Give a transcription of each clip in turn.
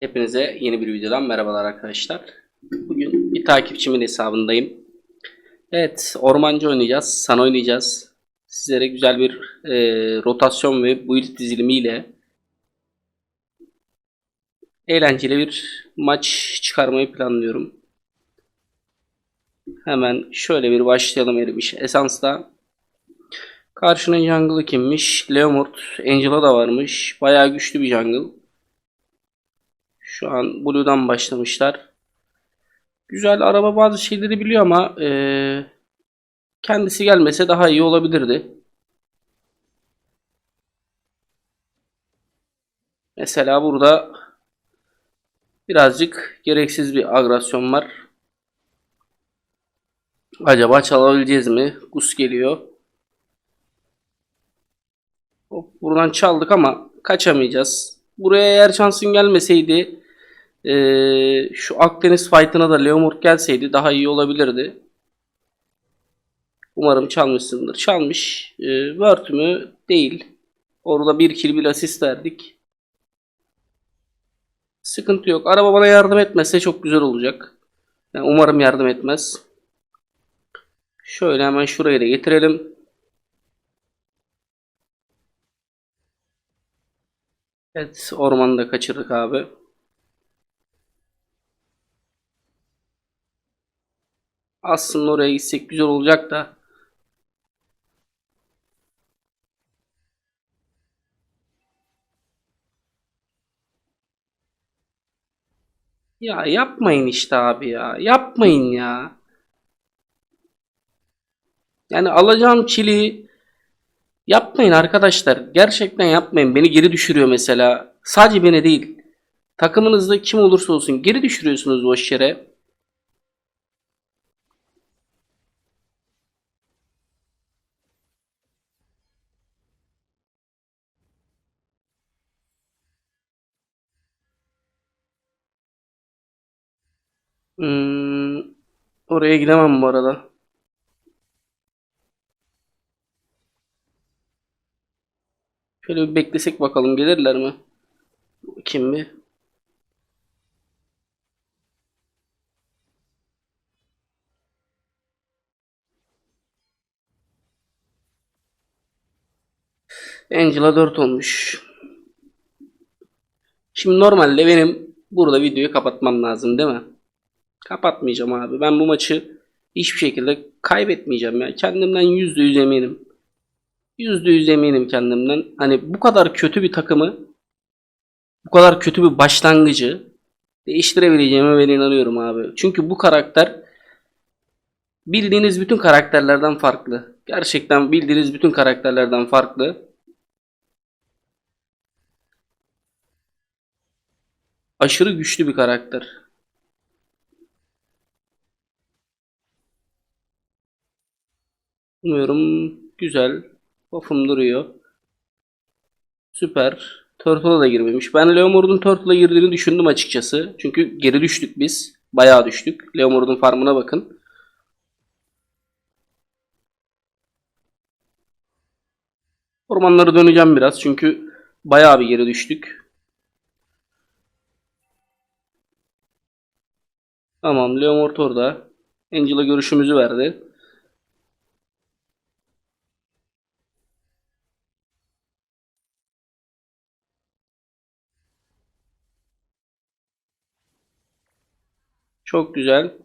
Hepinize yeni bir videodan merhabalar arkadaşlar. Bugün bir takipçimin hesabındayım. Evet, ormancı oynayacağız, san oynayacağız. Sizlere güzel bir e, rotasyon ve build dizilimiyle eğlenceli bir maç çıkarmayı planlıyorum. Hemen şöyle bir başlayalım erimiş. Esans'ta karşının jungle'ı kimmiş? Leomord, Angela da varmış. Bayağı güçlü bir jungle. Şu an Blue'dan başlamışlar. Güzel araba bazı şeyleri biliyor ama eee, kendisi gelmese daha iyi olabilirdi. Mesela burada birazcık gereksiz bir agresyon var. Acaba çalabileceğiz mi? Gus geliyor. Hop, buradan çaldık ama kaçamayacağız. Buraya eğer şansın gelmeseydi eee, şu Akdeniz fight'ına da Leomord gelseydi daha iyi olabilirdi. Umarım çalmışsındır. Çalmış. Eee Word mü? Değil. Orada bir kill bir asist verdik. Sıkıntı yok. Araba bana yardım etmezse çok güzel olacak. Yani umarım yardım etmez. Şöyle hemen şuraya da getirelim. Evet, ormanı da kaçırdık abi. Aslında oraya gitsek güzel olacak da. Ya yapmayın işte abi ya. Yapmayın ya. Yani alacağım çili yapmayın arkadaşlar. Gerçekten yapmayın. Beni geri düşürüyor mesela. Sadece beni değil. Takımınızda kim olursa olsun geri düşürüyorsunuz boş yere. Hmm, oraya gidemem bu arada. Şöyle bir beklesek bakalım gelirler mi? Kim bir? Angela 4 olmuş. Şimdi normalde benim burada videoyu kapatmam lazım değil mi? Kapatmayacağım abi. Ben bu maçı hiçbir şekilde kaybetmeyeceğim ya. Kendimden %100 eminim. %100 eminim kendimden. Hani bu kadar kötü bir takımı, bu kadar kötü bir başlangıcı değiştirebileceğime ben inanıyorum abi. Çünkü bu karakter bildiğiniz bütün karakterlerden farklı. Gerçekten bildiğiniz bütün karakterlerden farklı. Aşırı güçlü bir karakter. Umuyorum güzel. Buff'um duruyor. Süper. Turtle'a da girmemiş. Ben Leomord'un Turtle'a girdiğini düşündüm açıkçası. Çünkü geri düştük biz. Bayağı düştük. Leomord'un farmına bakın. Ormanlara döneceğim biraz. Çünkü bayağı bir geri düştük. Tamam. Leomord orada. Angela görüşümüzü verdi. Çok güzel.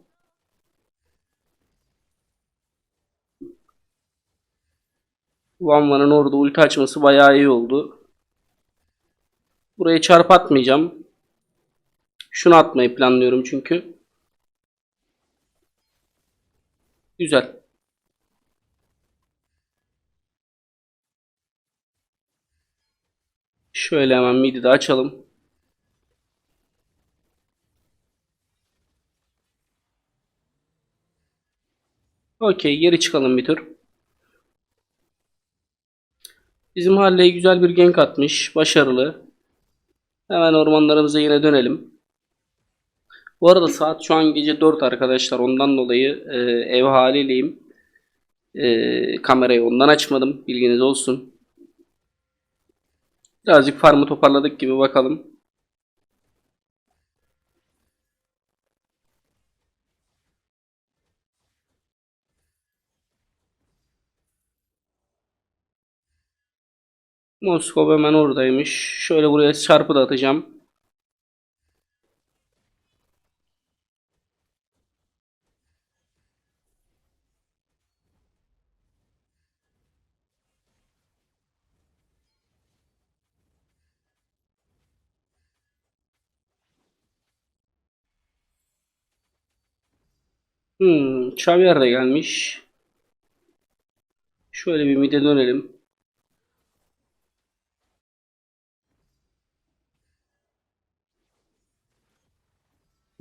Van Van'ın orada ulti açması bayağı iyi oldu. Buraya çarp atmayacağım. Şunu atmayı planlıyorum çünkü. Güzel. Şöyle hemen midi de açalım. Okey geri çıkalım bir tur. Bizim Halley güzel bir gank atmış. Başarılı. Hemen ormanlarımıza yine dönelim. Bu arada saat şu an gece 4 arkadaşlar. Ondan dolayı e, ev haliyleyim. E, kamerayı ondan açmadım. Bilginiz olsun. Birazcık farmı toparladık gibi bakalım. Moskova hemen oradaymış. Şöyle buraya çarpı da atacağım. Hmm, Xavier de gelmiş. Şöyle bir mide dönelim.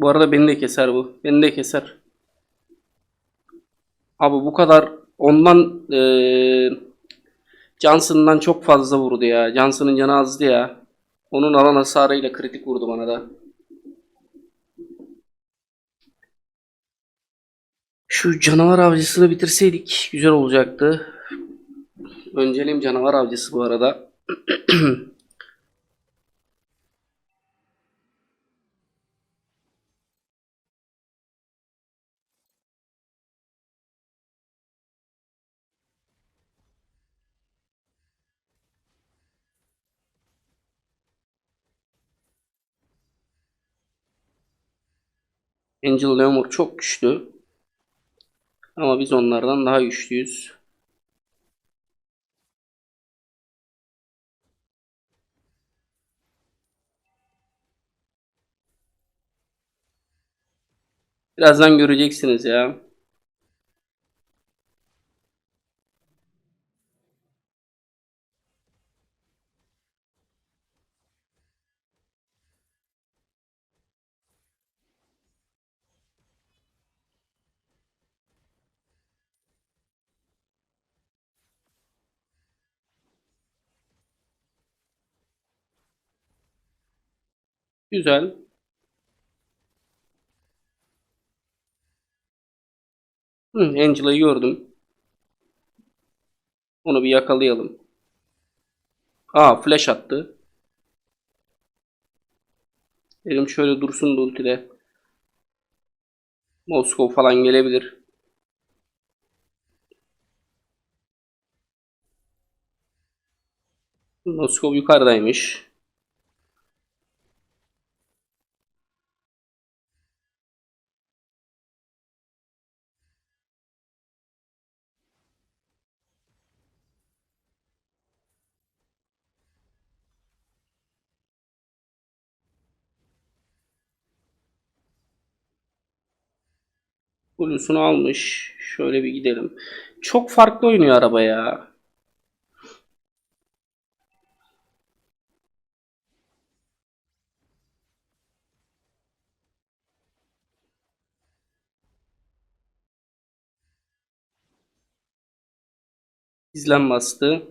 Bu arada beni de keser bu. Beni de keser. Abi bu kadar ondan eee Johnson'dan çok fazla vurdu ya. Johnson'ın canı azdı ya. Onun alan hasarıyla kritik vurdu bana da. Şu canavar avcısını bitirseydik güzel olacaktı. Önceliğim canavar avcısı bu arada. Angel Lemur çok güçlü. Ama biz onlardan daha güçlüyüz. Birazdan göreceksiniz ya. Güzel. Hı, Angela'yı gördüm. Onu bir yakalayalım. Aa flash attı. Dedim şöyle dursun da ultide. Moskov falan gelebilir. Moskov yukarıdaymış. Blues'unu almış. Şöyle bir gidelim. Çok farklı oynuyor araba ya. İzlen bastı.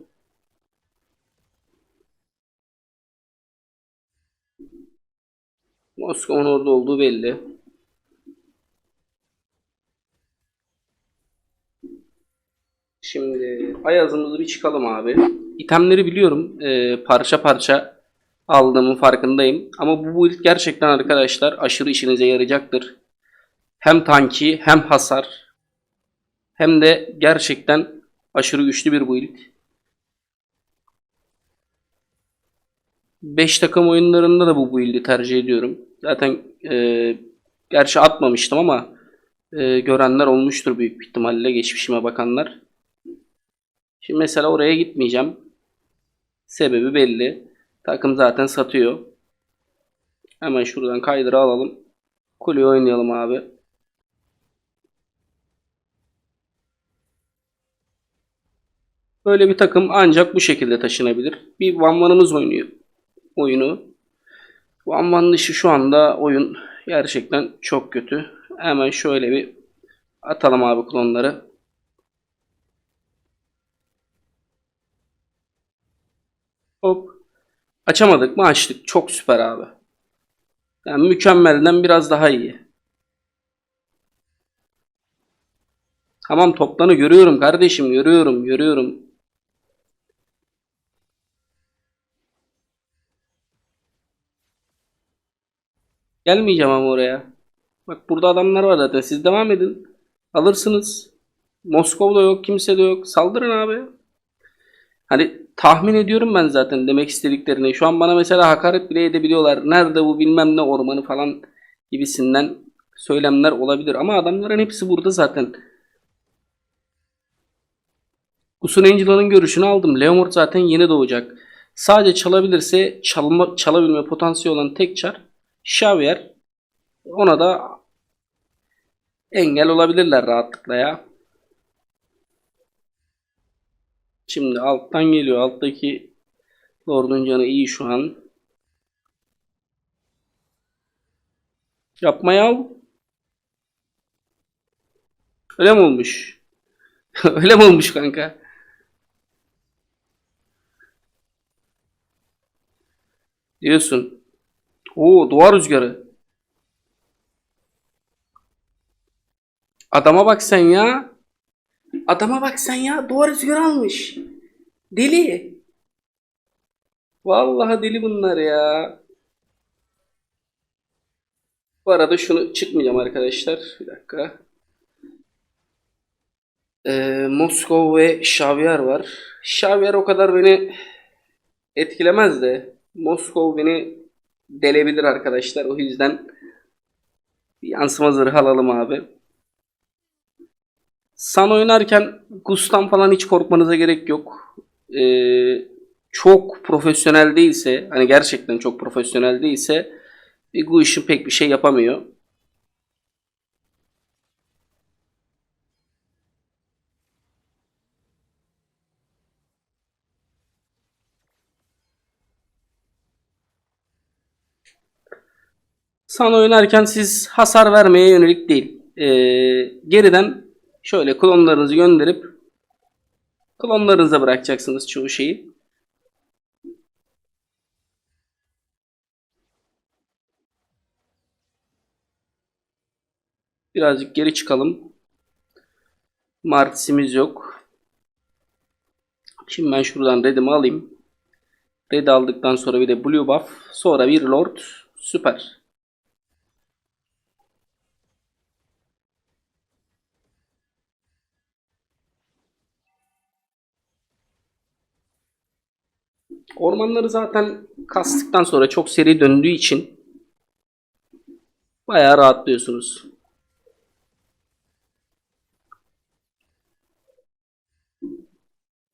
Moskova'nın orada olduğu belli. Şimdi Ayaz'ımızı bir çıkalım abi. İtemleri biliyorum. Ee, parça parça aldığımın farkındayım. Ama bu build gerçekten arkadaşlar aşırı işinize yarayacaktır. Hem tanki hem hasar hem de gerçekten aşırı güçlü bir build. 5 takım oyunlarında da bu build'i tercih ediyorum. Zaten e, gerçi atmamıştım ama e, görenler olmuştur büyük ihtimalle geçmişime bakanlar. Şimdi mesela oraya gitmeyeceğim. Sebebi belli. Takım zaten satıyor. Hemen şuradan kaydıra alalım. Kuleyi oynayalım abi. Böyle bir takım ancak bu şekilde taşınabilir. Bir vanmanımız oynuyor oyunu. Vanman dışı şu anda oyun gerçekten çok kötü. Hemen şöyle bir atalım abi klonları. Hop. Açamadık mı açtık. Çok süper abi. Yani mükemmelden biraz daha iyi. Tamam toplanı görüyorum kardeşim görüyorum görüyorum. Gelmeyeceğim ama oraya. Bak burada adamlar var zaten. Siz devam edin. Alırsınız. Moskova'da yok. Kimse de yok. Saldırın abi. Hani tahmin ediyorum ben zaten demek istediklerini. Şu an bana mesela hakaret bile edebiliyorlar. Nerede bu bilmem ne ormanı falan gibisinden söylemler olabilir. Ama adamların hepsi burada zaten. Usun Angela'nın görüşünü aldım. Leomord zaten yeni doğacak. Sadece çalabilirse çalma, çalabilme potansiyeli olan tek çar Xavier. Ona da engel olabilirler rahatlıkla ya. Şimdi alttan geliyor. Alttaki Lord'un canı iyi şu an. Yapma yav. Öyle mi olmuş? Öyle mi olmuş kanka? Diyorsun. Oo duvar rüzgarı. Adama bak sen ya. Adama bak sen ya. Duvar rüzgarı almış. Deli. Vallahi deli bunlar ya. Bu arada şunu çıkmayacağım arkadaşlar. Bir dakika. Ee, Moskov ve Xavier var. Xavier o kadar beni etkilemez de Moskov beni delebilir arkadaşlar. O yüzden yansıma zırhı alalım abi. San oynarken Gus'tan falan hiç korkmanıza gerek yok. Ee, çok profesyonel değilse, hani gerçekten çok profesyonel değilse bir Gush'ın pek bir şey yapamıyor. San oynarken siz hasar vermeye yönelik değil. Ee, geriden şöyle klonlarınızı gönderip klonlarınıza bırakacaksınız çoğu şeyi. Birazcık geri çıkalım. Martisimiz yok. Şimdi ben şuradan redimi alayım. Red aldıktan sonra bir de blue buff. Sonra bir lord. Süper. Ormanları zaten kastıktan sonra çok seri döndüğü için bayağı rahatlıyorsunuz.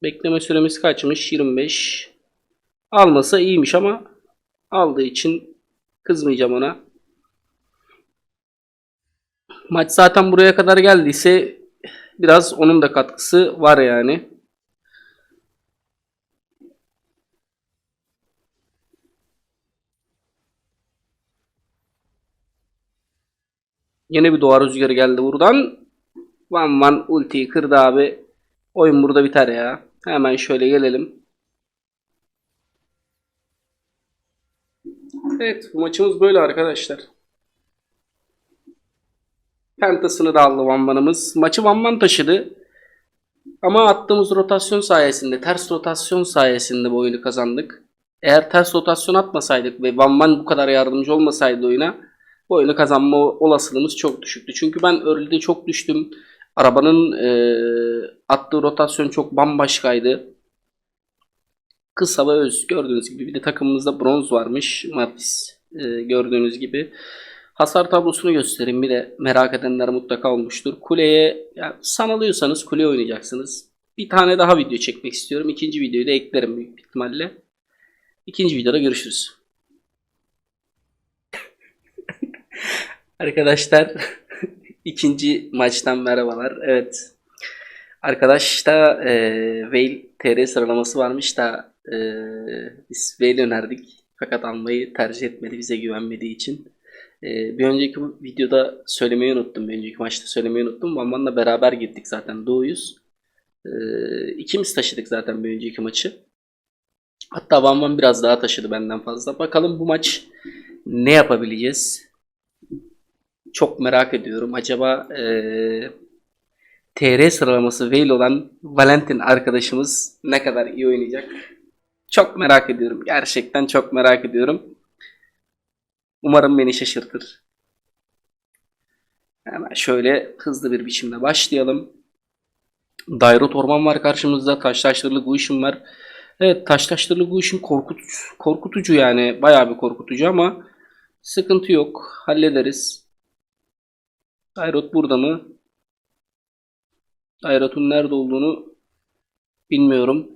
Bekleme süremiz kaçmış? 25. Almasa iyiymiş ama aldığı için kızmayacağım ona. Maç zaten buraya kadar geldiyse biraz onun da katkısı var yani. Yine bir doğa rüzgarı geldi buradan. Van Van ultiyi kırdı abi. Oyun burada biter ya. Hemen şöyle gelelim. Evet bu maçımız böyle arkadaşlar. Pentasını da aldı Van Van'ımız. Maçı Van Van taşıdı. Ama attığımız rotasyon sayesinde, ters rotasyon sayesinde bu oyunu kazandık. Eğer ters rotasyon atmasaydık ve Van Van bu kadar yardımcı olmasaydı oyuna oyunu kazanma olasılığımız çok düşüktü. Çünkü ben early'de çok düştüm. Arabanın e, attığı rotasyon çok bambaşkaydı. Kısa ve öz gördüğünüz gibi bir de takımımızda bronz varmış. Matis e, gördüğünüz gibi. Hasar tablosunu göstereyim bir de merak edenler mutlaka olmuştur. Kuleye yani sanalıyorsanız kule oynayacaksınız. Bir tane daha video çekmek istiyorum. İkinci videoyu da eklerim büyük ihtimalle. İkinci videoda görüşürüz. Arkadaşlar ikinci maçtan merhabalar. Evet. Arkadaş da e, Veil TR sıralaması varmış da e, biz Veil önerdik. Fakat almayı tercih etmedi bize güvenmediği için. E, bir önceki videoda söylemeyi unuttum. Bir önceki maçta söylemeyi unuttum. Vanvan'la beraber gittik zaten Doğuyuz. E, ikimiz taşıdık zaten bir önceki maçı. Hatta Vanvan biraz daha taşıdı benden fazla. Bakalım bu maç ne yapabileceğiz? Çok merak ediyorum. Acaba eee TR sıralaması Veil olan Valentin arkadaşımız ne kadar iyi oynayacak? Çok merak ediyorum. Gerçekten çok merak ediyorum. Umarım beni şaşırtır. Hemen şöyle hızlı bir biçimde başlayalım. Dairot Orman var karşımızda. Taş taşlarlı Guish'im var. Evet taş taşlarlı bu işin korkut, korkutucu yani bayağı bir korkutucu ama sıkıntı yok hallederiz. Dairot burada mı? Dairot'un nerede olduğunu bilmiyorum.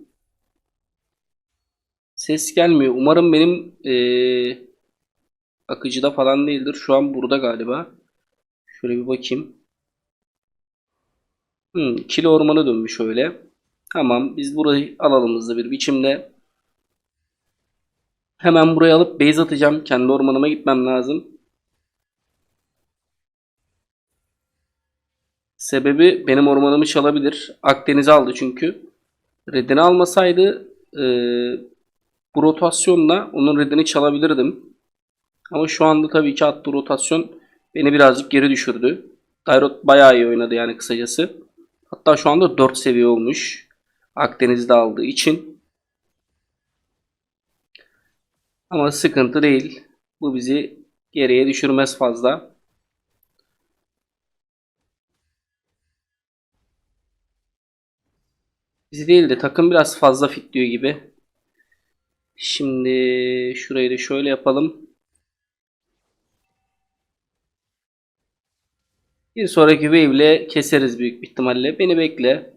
Ses gelmiyor. Umarım benim eee, akıcıda falan değildir. Şu an burada galiba. Şöyle bir bakayım. Hmm, kilo ormana dönmüş öyle. Tamam biz burayı alalım hızlı bir biçimde. Hemen buraya alıp base atacağım. Kendi ormanıma gitmem lazım. Sebebi benim ormanımı çalabilir. Akdeniz'i aldı çünkü. Redini almasaydı e, bu rotasyonla onun redini çalabilirdim. Ama şu anda tabii ki attığı rotasyon beni birazcık geri düşürdü. Dairot bayağı iyi oynadı yani kısacası. Hatta şu anda 4 seviye olmuş. Akdeniz'de aldığı için. Ama sıkıntı değil. Bu bizi geriye düşürmez fazla. Bizi değil de takım biraz fazla fitliyor gibi. Şimdi şurayı da şöyle yapalım. Bir sonraki wave ile keseriz büyük bir ihtimalle. Beni bekle.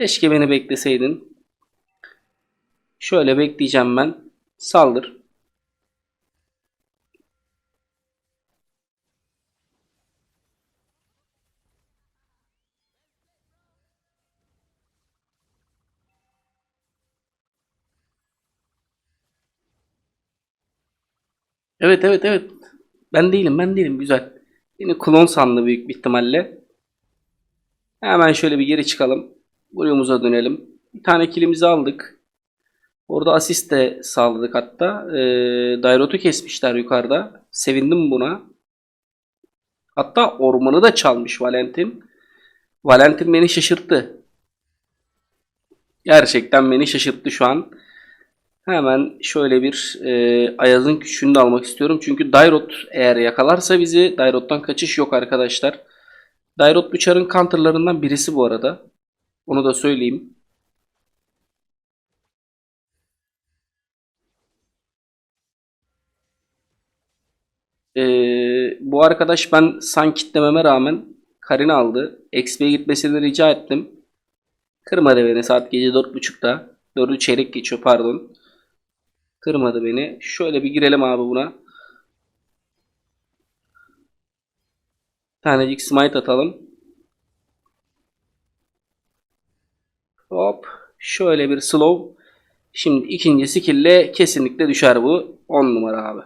Keşke beni bekleseydin. Şöyle bekleyeceğim ben. Saldır. Evet evet evet. Ben değilim ben değilim güzel. Beni klon sandı büyük bir ihtimalle. Hemen şöyle bir geri çıkalım. Burumuza dönelim. Bir tane kilimizi aldık. Orada asist de sağladık hatta. Ee, Dairot'u kesmişler yukarıda. Sevindim buna. Hatta ormanı da çalmış Valentin. Valentin beni şaşırttı. Gerçekten beni şaşırttı şu an. Hemen şöyle bir e, Ayaz'ın küçüğünü de almak istiyorum. Çünkü Dairot eğer yakalarsa bizi Dairot'tan kaçış yok arkadaşlar. Dairot bu çarın counterlarından birisi bu arada. Onu da söyleyeyim. Ee, bu arkadaş ben san kitlememe rağmen Karin aldı. XP'ye gitmesini rica ettim. Kırmadı beni saat gece 4.30'da. 4'ü çeyrek geçiyor pardon. Kırmadı beni. Şöyle bir girelim abi buna. Tanecik smite atalım. Hop. Şöyle bir slow. Şimdi ikinci skill'le kesinlikle düşer bu. 10 numara abi.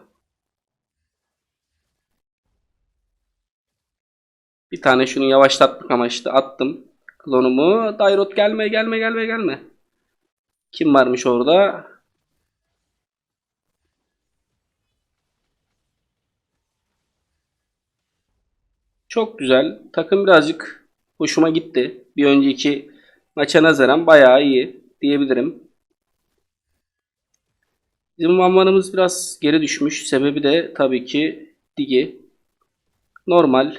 Bir tane şunu yavaşlatmak amaçlı attım. Klonumu. Dairot gelme gelme gelme gelme. Kim varmış orada? Çok güzel. Takım birazcık hoşuma gitti. Bir önceki maça nazaran bayağı iyi diyebilirim. Bizim manmanımız biraz geri düşmüş. Sebebi de tabii ki Digi. Normal.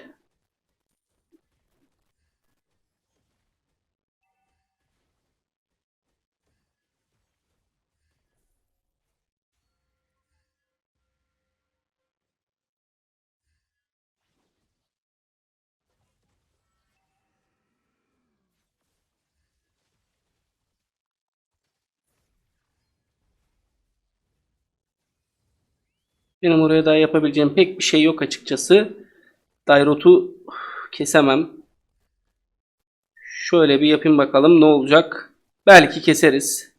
Benim oraya daha yapabileceğim pek bir şey yok açıkçası. Dairot'u kesemem. Şöyle bir yapayım bakalım ne olacak. Belki keseriz.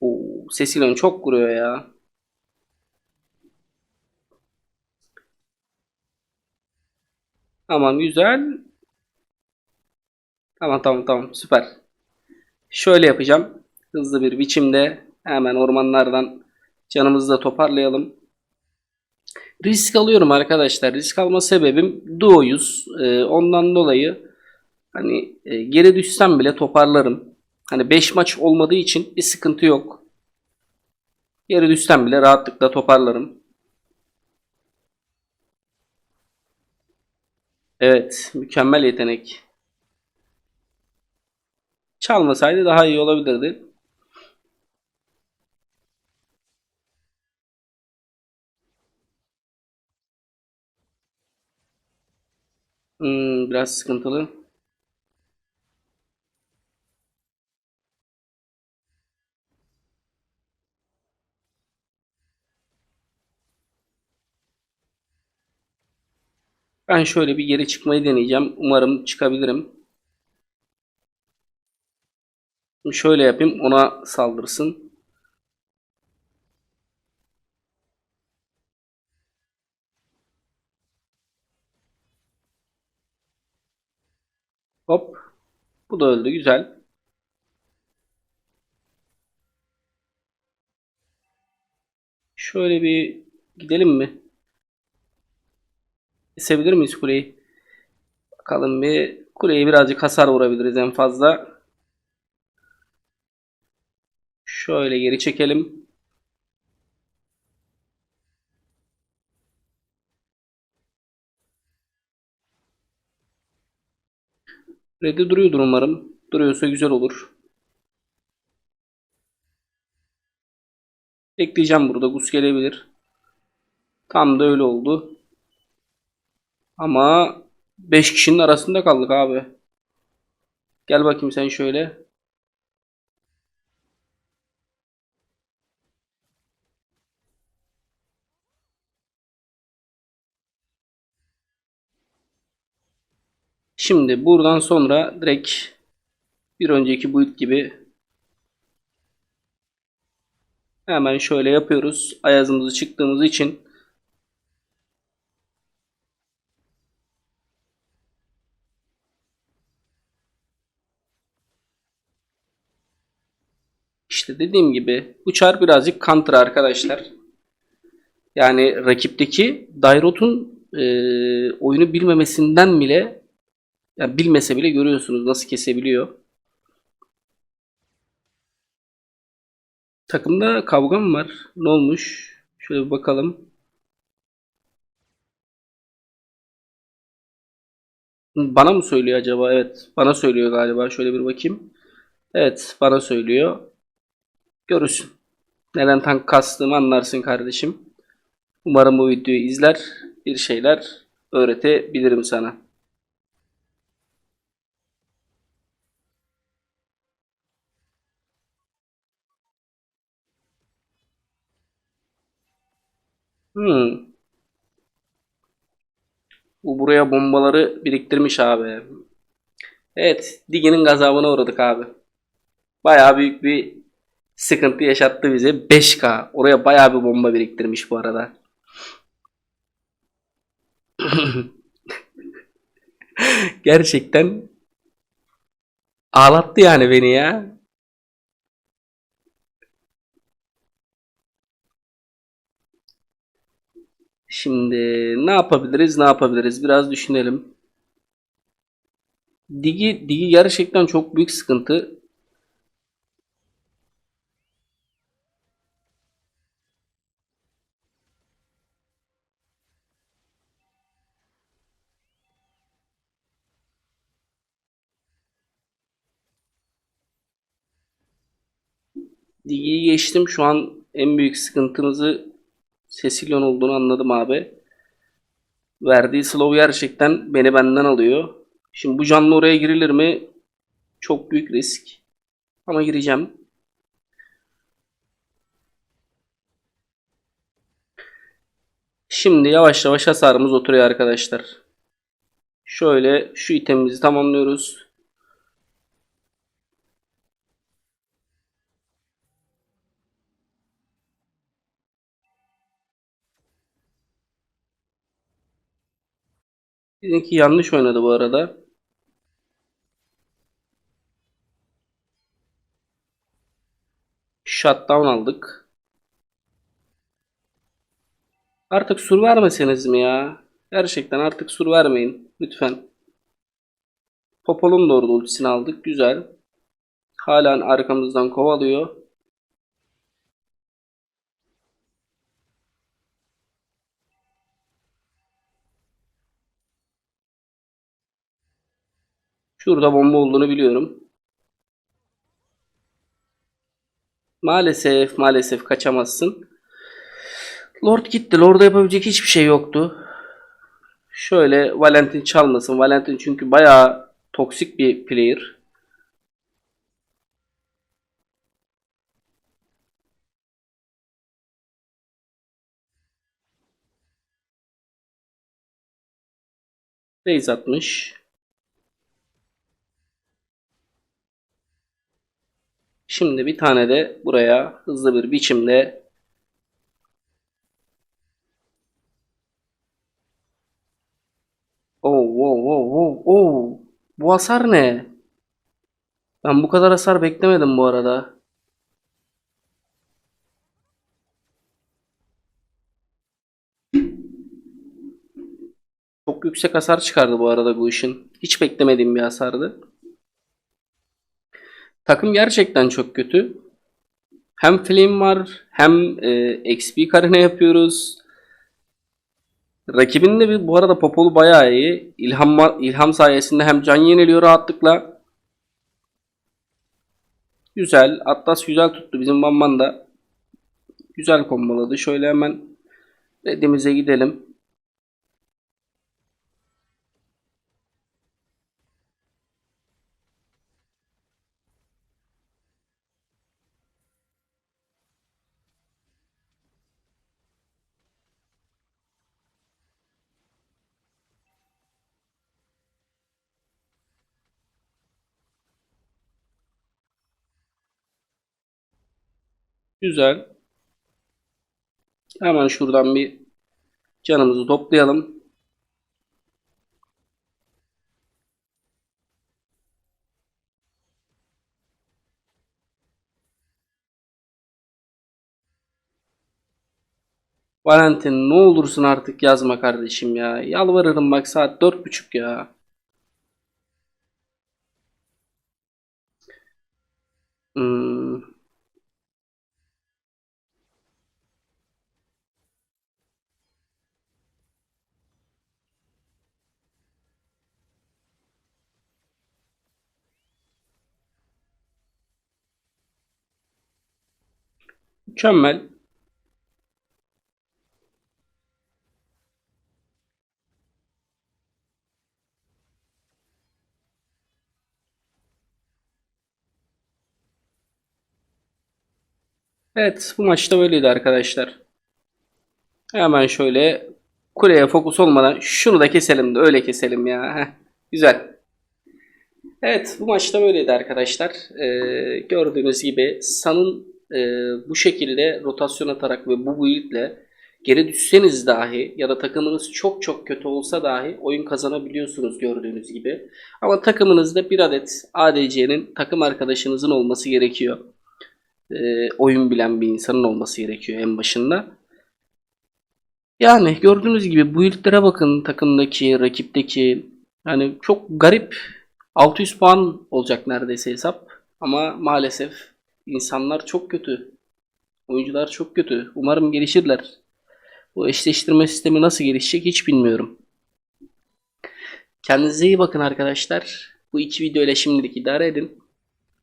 Oo, Cecilion çok vuruyor ya. Tamam güzel. Tamam tamam tamam süper. Şöyle yapacağım. Hızlı bir biçimde hemen ormanlardan canımızı da toparlayalım. Risk alıyorum arkadaşlar. Risk alma sebebim duoyuz. Ee, ondan dolayı hani e, geri düşsem bile toparlarım. Hani 5 maç olmadığı için bir sıkıntı yok. Geri düşsem bile rahatlıkla toparlarım. Evet, mükemmel yetenek. Çalmasaydı daha iyi olabilirdi. Hmm, biraz sıkıntılı. Ben şöyle bir geri çıkmayı deneyeceğim. Umarım çıkabilirim. Şöyle yapayım. Ona saldırsın. Hop. Bu da öldü. Güzel. Şöyle bir gidelim mi? Kesebilir miyiz kuleyi? Bakalım bir. Kuleye birazcık hasar vurabiliriz en fazla. Şöyle geri çekelim. Red'i duruyordur umarım. Duruyorsa güzel olur. Ekleyeceğim burada. Gus gelebilir. Tam da öyle oldu. Ama 5 kişinin arasında kaldık abi. Gel bakayım sen şöyle. Şimdi buradan sonra direkt bir önceki build gibi hemen şöyle yapıyoruz. Ayazımızı çıktığımız için İşte dediğim gibi bu çar birazcık counter arkadaşlar. Yani rakipteki Dairot'un e, oyunu bilmemesinden bile yani bilmese bile görüyorsunuz nasıl kesebiliyor. Takımda kavga mı var? Ne olmuş? Şöyle bir bakalım. Bana mı söylüyor acaba? Evet, bana söylüyor galiba. Şöyle bir bakayım. Evet, bana söylüyor. Görürsün. Neden tank kastığımı anlarsın kardeşim. Umarım bu videoyu izler. Bir şeyler öğretebilirim sana. Hmm. Bu buraya bombaları biriktirmiş abi. Evet, Digi'nin gazabına uğradık abi. Bayağı büyük bir sıkıntı yaşattı bize. 5K. Oraya bayağı bir bomba biriktirmiş bu arada. Gerçekten ağlattı yani beni ya. Şimdi ne yapabiliriz? Ne yapabiliriz? Biraz düşünelim. Digi, Digi gerçekten çok büyük sıkıntı. Digi'yi geçtim. Şu an en büyük sıkıntımızı Cecilion olduğunu anladım abi. Verdiği slow gerçekten beni benden alıyor. Şimdi bu canlı oraya girilir mi? Çok büyük risk. Ama gireceğim. Şimdi yavaş yavaş hasarımız oturuyor arkadaşlar. Şöyle şu itemimizi tamamlıyoruz. Bizimki yanlış oynadı bu arada. Shutdown aldık. Artık sur vermeseniz mi ya? Gerçekten artık sur vermeyin. Lütfen. Popol'un da orada ultisini aldık. Güzel. Halen arkamızdan kovalıyor. Şurada bomba olduğunu biliyorum. Maalesef maalesef kaçamazsın. Lord gitti. Lord'a yapabilecek hiçbir şey yoktu. Şöyle Valentin çalmasın. Valentin çünkü bayağı toksik bir player. Raze atmış. Şimdi bir tane de buraya hızlı bir biçimde Oh, wow, wow, wow, oh. Bu hasar ne? Ben bu kadar hasar beklemedim bu arada. Çok yüksek hasar çıkardı bu arada bu işin. Hiç beklemediğim bir hasardı. Takım gerçekten çok kötü. Hem flame var hem e, XP karine yapıyoruz. Rakibin de bu arada Popolu bayağı iyi. İlham, ilham sayesinde hem can yeniliyor rahatlıkla. Güzel. Atlas güzel tuttu. Bizim Bamban da güzel komboladı. Şöyle hemen redimize gidelim. Güzel. Hemen şuradan bir canımızı toplayalım. Valentin ne olursun artık yazma kardeşim ya. Yalvarırım bak saat dört buçuk ya. Hmm. Mükemmel. Evet, bu maçta böyleydi arkadaşlar. Hemen şöyle kuleye fokus olmadan şunu da keselim de öyle keselim ya. Heh, güzel. Evet, bu maçta böyleydi arkadaşlar. Ee, gördüğünüz gibi San'ın e, bu şekilde rotasyon atarak ve bu build'le geri düşseniz dahi ya da takımınız çok çok kötü olsa dahi oyun kazanabiliyorsunuz gördüğünüz gibi. Ama takımınızda bir adet ADC'nin takım arkadaşınızın olması gerekiyor. Ee, oyun bilen bir insanın olması gerekiyor en başında. Yani gördüğünüz gibi build'lere bakın takımdaki, rakipteki. Yani çok garip 600 puan olacak neredeyse hesap. Ama maalesef insanlar çok kötü. Oyuncular çok kötü. Umarım gelişirler. Bu eşleştirme sistemi nasıl gelişecek hiç bilmiyorum. Kendinize iyi bakın arkadaşlar. Bu iki video ile şimdilik idare edin.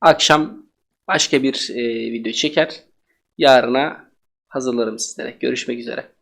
Akşam başka bir e, video çeker. Yarına hazırlarım sizlere. Görüşmek üzere.